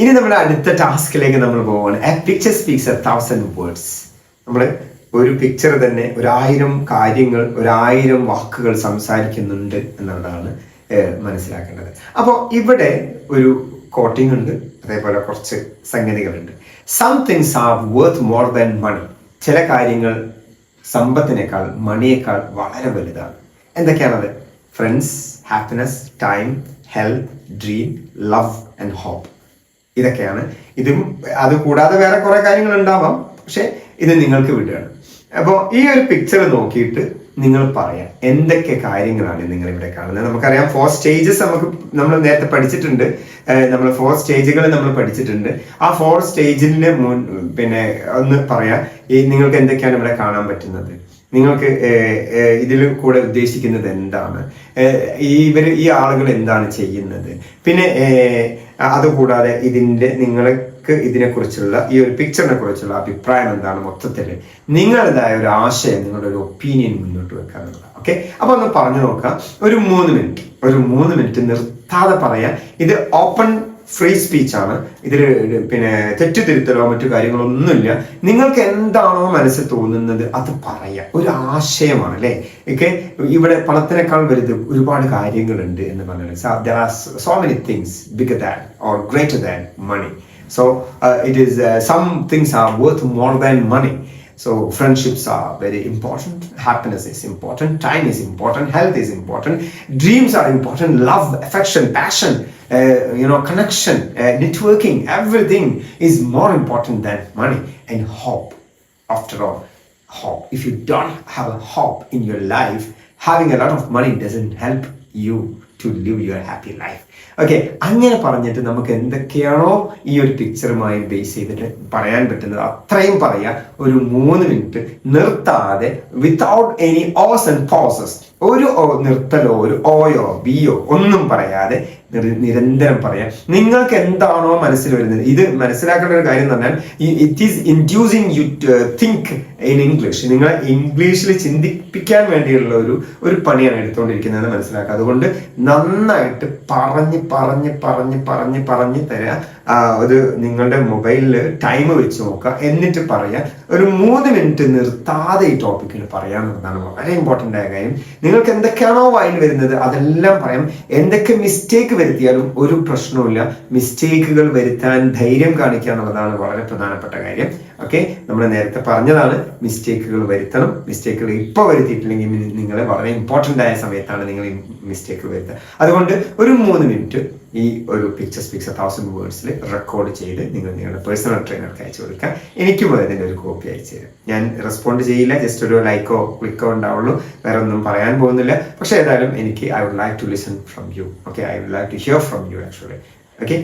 ഇനി നമ്മുടെ അടുത്ത ടാസ്കിലേക്ക് നമ്മൾ പോവുകയാണ് a picture speaks a thousand words നമ്മൾ ഒരു പിക്ചർ തന്നെ ഒരായിരം കാര്യങ്ങൾ ഒരായിരം വാക്കുകൾ സംസാരിക്കുന്നുണ്ട് എന്നുള്ളതാണ് മനസ്സിലാക്കേണ്ടത്. അപ്പോൾ ഇവിടെ ഒരു കോട്ടിംഗ് ഉണ്ട് അതേപോലെ കുറച്ച് സംഗതികളുണ്ട്. Some things are worth more than money ചില കാര്യങ്ങൾ സമ്പത്തിനേക്കാൾ മണിയേക്കാൾ വളരെ വലുതാണ്. എന്തൊക്കെയാണത്? Friends happiness time health dream love and hope ഇതൊക്കെയാണ്. ഇതും അത് കൂടാതെ വേറെ കുറെ കാര്യങ്ങൾ ഉണ്ടാവാം പക്ഷെ ഇത് നിങ്ങൾക്ക് വിടുകയാണ്. അപ്പോൾ ഈ ഒരു പിക്ചർ നോക്കിയിട്ട് നിങ്ങൾ പറയാം. എന്തൊക്കെ കാര്യങ്ങളാണ് നിങ്ങൾ ഇവിടെ കാണുന്നത്? നമുക്കറിയാം ഫോർ സ്റ്റേജസ് നമുക്ക് നമ്മൾ നേരത്തെ പഠിച്ചിട്ടുണ്ട്. നമ്മൾ ഫോർ സ്റ്റേജുകൾ നമ്മൾ പഠിച്ചിട്ടുണ്ട്. ആ ഫോർ സ്റ്റേജിന്റെ മുൻ പിന്നെ ഒന്ന് പറയാം ഈ നിങ്ങൾക്ക് എന്തൊക്കെയാണ് ഇവിടെ കാണാൻ പറ്റുന്നത്? നിങ്ങൾക്ക് ഇതിൽ കൂടെ ഉദ്ദേശിക്കുന്നത് എന്താണ്? ഇവർ ഈ ആളുകൾ എന്താണ് ചെയ്യുന്നത്? പിന്നെ അതുകൂടാതെ ഇതിന്റെ നിങ്ങൾക്ക് ഇതിനെക്കുറിച്ചുള്ള ഈ ഒരു പിക്ചറിനെ കുറിച്ചുള്ള അഭിപ്രായം എന്താണ് മൊത്തത്തിൽ നിങ്ങളുടേതായ ഒരു ആശയം നിങ്ങളുടെ ഒരു ഒപ്പീനിയൻ മുന്നോട്ട് വെക്കാന്നുള്ളതാണ് ഓക്കെ അപ്പൊ ഒന്ന് പറഞ്ഞു നോക്കാം. ഒരു മൂന്ന് മിനിറ്റ് ഒരു മൂന്ന് മിനിറ്റ് നിർത്താതെ പറയാം ഇത് ഓപ്പൺ ഫ്രീ സ്പീച്ചാണ് ഇതിൽ പിന്നെ തെറ്റുതിരുത്തലോ മറ്റു കാര്യങ്ങളോ ഒന്നുമില്ല നിങ്ങൾക്ക് എന്താണോ മനസ്സിൽ തോന്നുന്നത് അത് പറയാം. ഒരു ആശയമാണ് അല്ലേ? ഒക്കെ ഇവിടെ പണത്തിനേക്കാൾ വലുത് ഒരുപാട് കാര്യങ്ങളുണ്ട് എന്ന് പറഞ്ഞാൽ so many things bigger than or greater than money so it is some things are worth more than money So friendships are very important. Happiness is important. Time is important. Health is important. Dreams are important. Love, affection, passion, uh, you know, connection, uh, networking. Everything is more important than money and hope. After all, hope. If you don't have a hope in your life, having a lot of money doesn't help you to live your happy life okay അങ്ങനെ പറഞ്ഞിട്ട് നമുക്ക് എന്തൊക്കെയാണോ ഈ ഒരു പിക്ചറുമായി base ചെയ്തിട്ട് പറയാൻ പറ്റുന്നത്? അത്രയും പറയാ ഒരു മൂന്ന് മിനിറ്റ് നിർത്താതെ without any ohs and pauses ഒരു നിർത്തലോ ഒരു ഓയോ ബിയോ ഒന്നും പറയാതെ നിരന്തരം പറയാം. നിങ്ങൾക്ക് എന്താണോ മനസ്സിൽ വരുന്നത്. ഇത് മനസ്സിലാക്കേണ്ട ഒരു കാര്യം എന്ന് പറഞ്ഞാൽ it is inducing you think in English നിങ്ങളെ ഇംഗ്ലീഷിൽ ചിന്തിപ്പിക്കാൻ വേണ്ടിയുള്ള ഒരു ഒരു പണിയാണ് എടുത്തുകൊണ്ടിരിക്കുന്നത് മനസ്സിലാക്കുക. അതുകൊണ്ട് നന്നായിട്ട് പറഞ്ഞ് പറഞ്ഞ് പറഞ്ഞ് പറഞ്ഞ് പറഞ്ഞ് തരാം. അത് നിങ്ങളുടെ മൊബൈലിൽ ടൈം വെച്ച് നോക്കുക. എന്നിട്ട് പറയുക ഒരു മൂന്ന് മിനിറ്റ് നിർത്താതെ ഈ ടോപ്പിക്കിൽ പറയാന്നുള്ളതാണ് വളരെ ഇമ്പോർട്ടന്റ് ആയ കാര്യം. നിങ്ങൾക്ക് എന്തൊക്കെയാണോ വായിൽ വരുന്നത് അതെല്ലാം പറയാം. എന്തൊക്കെ മിസ്റ്റേക്ക് വരുത്തിയാലും ഒരു പ്രശ്നവുമില്ല. മിസ്റ്റേക്കുകൾ വരുത്താൻ ധൈര്യം കാണിക്കുക എന്നുള്ളതാണ് വളരെ പ്രധാനപ്പെട്ട കാര്യം. ഓക്കെ നമ്മൾ നേരത്തെ പറഞ്ഞതാണ് മിസ്റ്റേക്കുകൾ വരുത്തണം. മിസ്റ്റേക്കുകൾ ഇപ്പോൾ വരുത്തിയിട്ടില്ലെങ്കിൽ നിങ്ങൾ വളരെ ഇമ്പോർട്ടന്റ് ആയ സമയത്താണ് നിങ്ങൾ മിസ്റ്റേക്ക് വരുത്തുക. അതുകൊണ്ട് ഒരു മൂന്ന് മിനിറ്റ് ഈ ഒരു പിക്ചർ സ്പീക്സ് തൗസൻഡ് വേർഡ്സിൽ റെക്കോർഡ് ചെയ്ത് നിങ്ങൾ നിങ്ങളുടെ പേഴ്സണൽ ട്രെയിനർക്ക് അയച്ചു കൊടുക്കുക. എനിക്കും അതിന്റെ ഒരു കോപ്പി അയച്ചു തരും. ഞാൻ റെസ്പോണ്ട് ചെയ്യില്ല ജസ്റ്റ് ഒരു ലൈക്കോ ക്ലിക്കോ ഉണ്ടാവുള്ളൂ. വേറെ ഒന്നും പറയാൻ പോകുന്നില്ല. പക്ഷേ ഏതായാലും എനിക്ക് I would like to listen from you okay I would like to hear from you actually okay